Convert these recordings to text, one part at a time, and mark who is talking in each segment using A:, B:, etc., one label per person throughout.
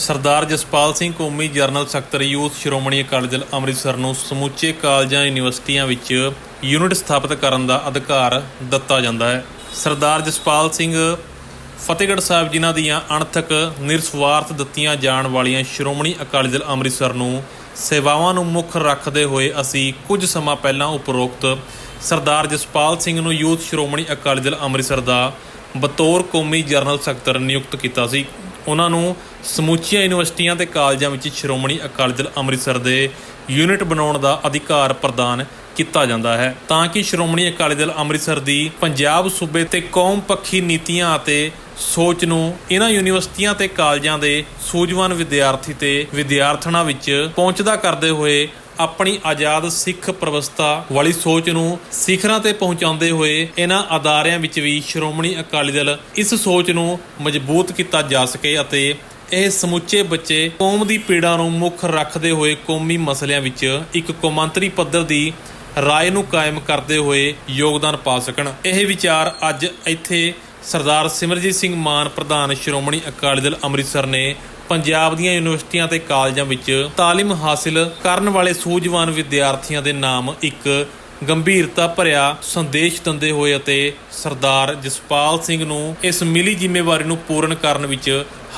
A: ਸਰਦਾਰ ਜਸਪਾਲ ਸਿੰਘ ਕੌਮੀ ਜਰਨਲ ਸਕੱਤਰ ਯੂਥ ਸ਼੍ਰੋਮਣੀ ਅਕਾਲੀ ਦਲ ਅੰਮ੍ਰਿਤਸਰ ਨੂੰ ਸਮੁੱਚੇ ਕਾਲਜਾਂ ਯੂਨੀਵਰਸਿਟੀਆਂ ਵਿੱਚ ਯੂਨਿਟ ਸਥਾਪਿਤ ਕਰਨ ਦਾ ਅਧਿਕਾਰ ਦਿੱਤਾ ਜਾਂਦਾ ਹੈ। ਸਰਦਾਰ ਜਸਪਾਲ ਸਿੰਘ ਫਤਿਹਗੜ੍ਹ ਸਾਹਿਬ ਜਿਨ੍ਹਾਂ ਦੀਆਂ ਅਣਥਕ ਨਿਰਸਵਾਰਥ ਦਿੱਤੀਆਂ ਜਾਣ ਵਾਲੀਆਂ ਸ਼੍ਰੋਮਣੀ ਅਕਾਲੀ ਦਲ ਅੰਮ੍ਰਿਤਸਰ ਨੂੰ ਸੇਵਾਵਾਂ ਨੂੰ ਮੁੱਖ ਰੱਖਦੇ ਹੋਏ ਅਸੀਂ ਕੁਝ ਸਮਾਂ ਪਹਿਲਾਂ ਉਪਰੋਕਤ ਸਰਦਾਰ ਜਸਪਾਲ ਸਿੰਘ ਨੂੰ ਯੂਥ ਸ਼੍ਰੋਮਣੀ ਅਕਾਲੀ ਦਲ ਅੰਮ੍ਰਿਤਸਰ ਦਾ ਬਤੌਰ ਕੌਮੀ ਜਰਨਲ ਸਕੱਤਰ ਨਿਯੁਕਤ ਕੀਤਾ ਸੀ। ਉਹਨਾਂ ਨੂੰ ਸਮੁੱਚੀਆਂ ਯੂਨੀਵਰਸਿਟੀਆਂ ਤੇ ਕਾਲਜਾਂ ਵਿੱਚ ਸ਼੍ਰੋਮਣੀ ਅਕਾਲੀ ਦਲ ਅੰਮ੍ਰਿਤਸਰ ਦੇ ਯੂਨਿਟ ਬਣਾਉਣ ਦਾ ਅਧਿਕਾਰ ਪ੍ਰਦਾਨ ਕੀਤਾ ਜਾਂਦਾ ਹੈ। ਤਾਂ ਕਿ ਸ਼੍ਰੋਮਣੀ ਅਕਾਲੀ ਦਲ ਅੰਮ੍ਰਿਤਸਰ ਦੀ ਪੰਜਾਬ ਸੂਬੇ ਤੇ ਕੌਮ ਪੱਖੀ ਨੀਤੀਆਂ ਅਤੇ ਸੋਚ ਨੂੰ ਇਹਨਾਂ ਯੂਨੀਵਰਸਿਟੀਆਂ ਤੇ ਕਾਲਜਾਂ ਦੇ ਸੂਝਵਾਨ ਵਿਦਿਆਰਥੀ ਤੇ ਵਿਦਿਆਰਥਣਾਂ ਵਿੱਚ ਪਹੁੰਚਦਾ ਕਰਦੇ ਹੋਏ ਆਪਣੀ ਆਜ਼ਾਦ ਸਿੱਖ ਪ੍ਰਵਸਥਾ ਵਾਲੀ ਸੋਚ ਨੂੰ ਸਿਖਰਾਂ ਤੇ ਪਹੁੰਚਾਉਂਦੇ ਹੋਏ ਇਹਨਾਂ ਅਦਾਰਿਆਂ ਵਿੱਚ ਵੀ ਸ਼੍ਰੋਮਣੀ ਅਕਾਲੀ ਦਲ ਇਸ ਸੋਚ ਨੂੰ ਮਜ਼ਬੂਤ ਕੀਤਾ ਜਾ ਸਕੇ ਅਤੇ ਇਹ ਸਮੁੱਚੇ ਬੱਚੇ ਕੌਮ ਦੀ ਪੀੜਾ ਨੂੰ ਮੁੱਖ ਰੱਖਦੇ ਹੋਏ ਕੌਮੀ ਮਸਲਿਆਂ ਵਿੱਚ ਇੱਕ ਕੌਮਾਂਤਰੀ ਪੱਧਰ ਦੀ ਰਾਏ ਨੂੰ ਕਾਇਮ ਕਰਦੇ ਹੋਏ ਯੋਗਦਾਨ ਪਾ ਸਕਣ। ਇਹ ਵਿਚਾਰ ਅੱਜ ਇੱਥੇ ਸਰਦਾਰ ਸਿਮਰਜੀਤ ਸਿੰਘ ਮਾਨ, ਪ੍ਰਧਾਨ ਸ਼੍ਰੋਮਣੀ ਅਕਾਲੀ ਦਲ ਅੰਮ੍ਰਿਤਸਰ ਨੇ ਪੰਜਾਬ ਦੀਆਂ ਯੂਨੀਵਰਸਿਟੀਆਂ ਤੇ ਕਾਲਜਾਂ ਵਿੱਚ ਤਾਲੀਮ ਹਾਸਿਲ ਕਰਨ ਵਾਲੇ ਸੂਝਵਾਨ ਵਿਦਿਆਰਥੀਆਂ ਦੇ ਨਾਮ ਇੱਕ ਗੰਭੀਰਤਾ ਭਰਿਆ ਸੰਦੇਸ਼ ਦਿੰਦੇ ਹੋਏ ਅਤੇ ਸਰਦਾਰ ਜਸਪਾਲ ਸਿੰਘ ਨੂੰ ਇਸ ਮਿਲੀ ਜ਼ਿੰਮੇਵਾਰੀ ਨੂੰ ਪੂਰਨ ਕਰਨ ਵਿੱਚ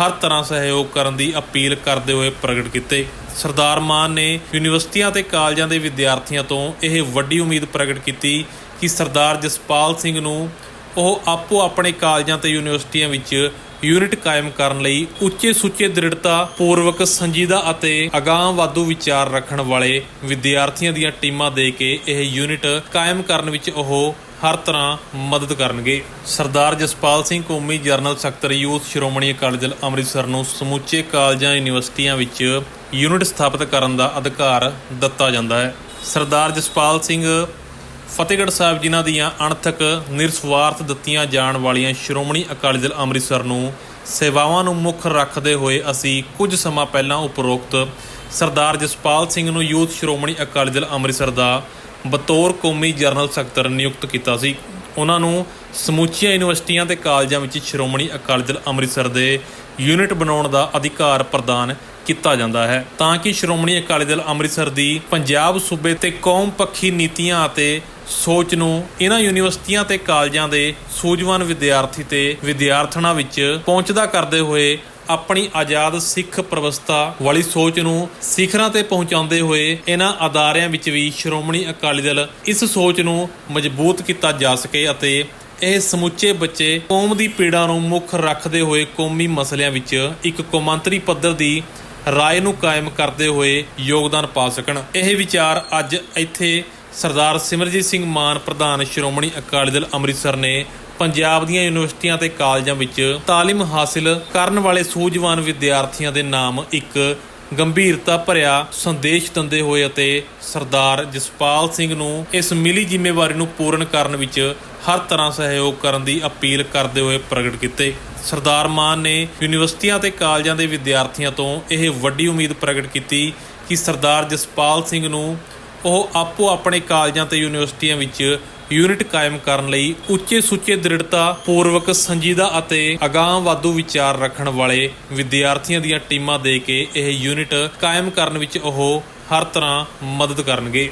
A: ਹਰ ਤਰ੍ਹਾਂ ਸਹਿਯੋਗ ਕਰਨ ਦੀ ਅਪੀਲ ਕਰਦੇ ਹੋਏ ਪ੍ਰਗਟ ਕੀਤੇ। ਸਰਦਾਰ ਮਾਨ ਨੇ ਯੂਨੀਵਰਸਿਟੀਆਂ ਤੇ ਕਾਲਜਾਂ ਦੇ ਵਿਦਿਆਰਥੀਆਂ ਤੋਂ ਇਹ ਵੱਡੀ ਉਮੀਦ ਪ੍ਰਗਟ ਕੀਤੀ ਕਿ ਸਰਦਾਰ ਜਸਪਾਲ ਸਿੰਘ ਨੂੰ ਉਹ ਆਪੋ ਆਪਣੇ ਕਾਲਜਾਂ ਤੇ ਯੂਨੀਵਰਸਿਟੀਆਂ ਵਿੱਚ ਯੂਨਿਟ ਕਾਇਮ ਕਰਨ ਲਈ ਉੱਚੇ ਸੁੱਚੇ ਦ੍ਰਿੜਤਾ, ਪੂਰਵਕ ਸੰਜੀਦਾ ਅਤੇ ਅਗਾਂਹਵਾਧੂ ਵਿਚਾਰ ਰੱਖਣ ਵਾਲੇ ਵਿਦਿਆਰਥੀਆਂ ਦੀਆਂ ਟੀਮਾਂ ਦੇ ਕੇ ਇਹ ਯੂਨਿਟ ਕਾਇਮ ਕਰਨ ਵਿੱਚ ਉਹ ਹਰ ਤਰ੍ਹਾਂ ਮਦਦ ਕਰਨਗੇ। ਸਰਦਾਰ ਜਸਪਾਲ ਸਿੰਘ ਕੌਮੀ ਜਰਨਲ ਸਕੱਤਰ ਯੂਥ ਸ਼੍ਰੋਮਣੀ ਅਕਾਲੀ ਦਲ ਅੰਮ੍ਰਿਤਸਰ ਨੂੰ ਸਮੁੱਚੇ ਕਾਲਜਾਂ ਯੂਨੀਵਰਸਿਟੀਆਂ ਵਿੱਚ ਯੂਨਿਟ ਸਥਾਪਿਤ ਕਰਨ ਦਾ ਅਧਿਕਾਰ ਦਿੱਤਾ ਜਾਂਦਾ ਹੈ। ਸਰਦਾਰ ਜਸਪਾਲ ਸਿੰਘ ਫਤਿਹਗੜ੍ਹ ਸਾਹਿਬ ਜਿਨ੍ਹਾਂ ਦੀਆਂ ਅਣਥਕ ਨਿਰਸਵਾਰਥ ਦਿੱਤੀਆਂ ਜਾਣ ਵਾਲੀਆਂ ਸ਼੍ਰੋਮਣੀ ਅਕਾਲੀ ਦਲ ਅੰਮ੍ਰਿਤਸਰ ਨੂੰ ਸੇਵਾਵਾਂ ਨੂੰ ਮੁੱਖ ਰੱਖਦੇ ਹੋਏ ਅਸੀਂ ਕੁਝ ਸਮਾਂ ਪਹਿਲਾਂ ਉਪਰੋਕਤ ਸਰਦਾਰ ਜਸਪਾਲ ਸਿੰਘ ਨੂੰ ਯੂਥ ਸ਼੍ਰੋਮਣੀ ਅਕਾਲੀ ਦਲ ਅੰਮ੍ਰਿਤਸਰ ਦਾ ਬਤੌਰ ਕੌਮੀ ਜਨਰਲ ਸਕੱਤਰ ਨਿਯੁਕਤ ਕੀਤਾ ਸੀ। ਉਹਨਾਂ ਨੂੰ ਸਮੁੱਚੀਆਂ ਯੂਨੀਵਰਸਿਟੀਆਂ ਤੇ ਕਾਲਜਾਂ ਵਿੱਚ ਸ਼੍ਰੋਮਣੀ ਅਕਾਲੀ ਦਲ ਅੰਮ੍ਰਿਤਸਰ ਦੇ ਯੂਨਿਟ ਬਣਾਉਣ ਦਾ ਅਧਿਕਾਰ ਪ੍ਰਦਾਨ ਕੀਤਾ ਜਾਂਦਾ ਹੈ। ਤਾਂ ਕਿ ਸ਼੍ਰੋਮਣੀ ਅਕਾਲੀ ਦਲ ਅੰਮ੍ਰਿਤਸਰ ਦੀ ਪੰਜਾਬ ਸੂਬੇ ਤੇ ਕੌਮ ਪੱਖੀ ਨੀਤੀਆਂ ਅਤੇ ਸੋਚ ਨੂੰ ਇਹਨਾਂ ਯੂਨੀਵਰਸਿਟੀਆਂ ਤੇ ਕਾਲਜਾਂ ਦੇ ਸੂਝਵਾਨ ਵਿਦਿਆਰਥੀ ਤੇ ਵਿਦਿਆਰਥਣਾਂ ਵਿੱਚ ਪਹੁੰਚਦਾ ਕਰਦੇ ਹੋਏ ਆਪਣੀ ਆਜ਼ਾਦ ਸਿੱਖ ਪ੍ਰਵਸਥਾ ਵਾਲੀ ਸੋਚ ਨੂੰ ਸਿਖਰਾਂ ਤੇ ਪਹੁੰਚਾਉਂਦੇ ਹੋਏ ਇਹਨਾਂ ਅਦਾਰਿਆਂ ਵਿੱਚ ਵੀ ਸ਼੍ਰੋਮਣੀ ਅਕਾਲੀ ਦਲ ਇਸ ਸੋਚ ਨੂੰ ਮਜ਼ਬੂਤ ਕੀਤਾ ਜਾ ਸਕੇ ਅਤੇ ਇਹ ਸਮੁੱਚੇ ਬੱਚੇ ਕੌਮ ਦੀ ਪੀੜਾ ਨੂੰ ਮੁੱਖ ਰੱਖਦੇ ਹੋਏ ਕੌਮੀ ਮਸਲਿਆਂ ਵਿੱਚ ਇੱਕ ਕੌਮਾਂਤਰੀ ਪੱਧਰ ਦੀ ਰਾਏ ਨੂੰ ਕਾਇਮ ਕਰਦੇ ਹੋਏ ਯੋਗਦਾਨ ਪਾ ਸਕਣ। ਇਹ ਵਿਚਾਰ ਅੱਜ ਇੱਥੇ ਸਰਦਾਰ ਸਿਮਰਜੀਤ ਸਿੰਘ ਮਾਨ, ਪ੍ਰਧਾਨ ਸ਼੍ਰੋਮਣੀ ਅਕਾਲੀ ਦਲ ਅੰਮ੍ਰਿਤਸਰ ਨੇ ਪੰਜਾਬ ਦੀਆਂ ਯੂਨੀਵਰਸਿਟੀਆਂ ਤੇ ਕਾਲਜਾਂ ਵਿੱਚ ਤਾਲੀਮ ਹਾਸਿਲ ਕਰਨ ਵਾਲੇ ਸੂਝਵਾਨ ਵਿਦਿਆਰਥੀਆਂ ਦੇ ਨਾਮ ਇੱਕ ਗੰਭੀਰਤਾ ਭਰਿਆ ਸੰਦੇਸ਼ ਦਿੰਦੇ ਹੋਏ ਅਤੇ ਸਰਦਾਰ ਜਸਪਾਲ ਸਿੰਘ ਨੂੰ ਇਸ ਮਿਲੀ ਜ਼ਿੰਮੇਵਾਰੀ ਨੂੰ ਪੂਰਨ ਕਰਨ ਵਿੱਚ ਹਰ ਤਰ੍ਹਾਂ ਸਹਿਯੋਗ ਕਰਨ ਦੀ ਅਪੀਲ ਕਰਦੇ ਹੋਏ ਪ੍ਰਗਟ ਕੀਤੇ। ਸਰਦਾਰ ਮਾਨ ਨੇ ਯੂਨੀਵਰਸਿਟੀਆਂ ਤੇ ਕਾਲਜਾਂ ਦੇ ਵਿਦਿਆਰਥੀਆਂ ਤੋਂ ਇਹ ਵੱਡੀ ਉਮੀਦ ਪ੍ਰਗਟ ਕੀਤੀ ਕਿ ਸਰਦਾਰ ਜਸਪਾਲ ਸਿੰਘ ਨੂੰ ਉਹ ਆਪੋ ਆਪਣੇ ਕਾਲਜਾਂ ਤੇ ਯੂਨੀਵਰਸਿਟੀਆਂ ਵਿੱਚ ਯੂਨਿਟ ਕਾਇਮ ਕਰਨ ਲਈ ਉੱਚੇ ਸੁੱਚੇ ਦ੍ਰਿੜਤਾ ਪੂਰਵਕ ਸੰਜੀਦਾ ਅਤੇ ਅਗਾਂਹਵਾਧੂ ਵਿਚਾਰ ਰੱਖਣ ਵਾਲੇ ਵਿਦਿਆਰਥੀਆਂ ਦੀਆਂ ਟੀਮਾਂ ਦੇ ਕੇ ਇਹ ਯੂਨਿਟ ਕਾਇਮ ਕਰਨ ਵਿੱਚ ਉਹ ਹਰ ਤਰ੍ਹਾਂ ਮਦਦ ਕਰਨਗੇ।